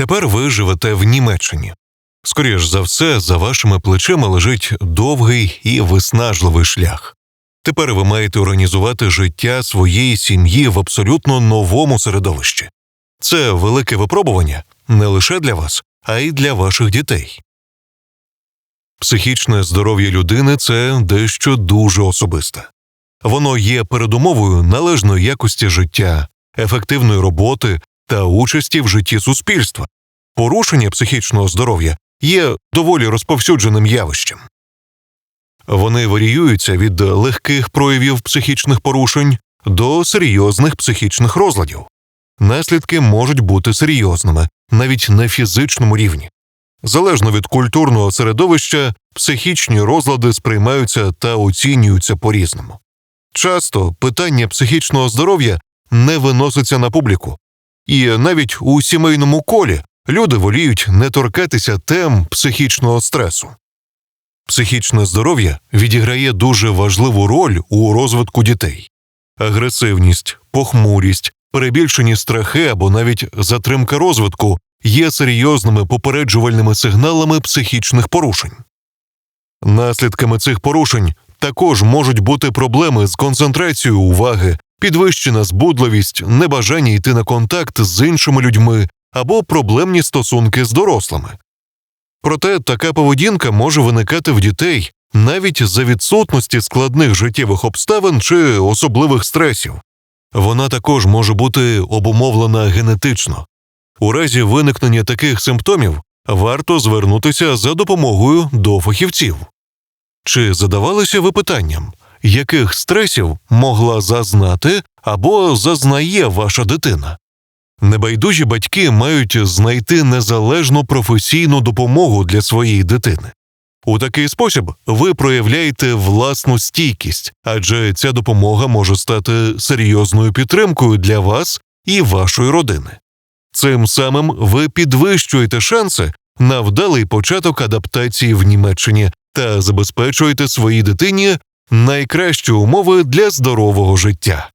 Тепер ви живете в Німеччині. Скоріш за все, за вашими плечима лежить довгий і виснажливий шлях. Тепер ви маєте організувати життя своєї сім'ї в абсолютно новому середовищі. Це велике випробування не лише для вас, а й для ваших дітей. Психічне здоров'я людини це дещо дуже особисте. Воно є передумовою належної якості життя, ефективної роботи та участі в житті суспільства. Порушення психічного здоров'я є доволі розповсюдженим явищем. Вони варіюються від легких проявів психічних порушень до серйозних психічних розладів. Наслідки можуть бути серйозними навіть на фізичному рівні. Залежно від культурного середовища, психічні розлади сприймаються та оцінюються по різному. Часто питання психічного здоров'я не виноситься на публіку, і навіть у сімейному колі люди воліють не торкатися тем психічного стресу. Психічне здоров'я відіграє дуже важливу роль у розвитку дітей. Агресивність, похмурість, перебільшені страхи або навіть затримка розвитку є серйозними попереджувальними сигналами психічних порушень. Наслідками цих порушень також можуть бути проблеми з концентрацією уваги, підвищена збудливість, небажання йти на контакт з іншими людьми або проблемні стосунки з дорослими. Проте така поведінка може виникати в дітей навіть за відсутності складних життєвих обставин чи особливих стресів. Вона також може бути обумовлена генетично. У разі виникнення таких симптомів варто звернутися за допомогою до фахівців. Чи задавалися ви питанням, яких стресів могла зазнати або зазнає ваша дитина? Небайдужі батьки мають знайти незалежну професійну допомогу для своєї дитини. У такий спосіб ви проявляєте власну стійкість, адже ця допомога може стати серйозною підтримкою для вас і вашої родини. Цим самим ви підвищуєте шанси на вдалий початок адаптації в Німеччині та забезпечуєте своїй дитині найкращі умови для здорового життя.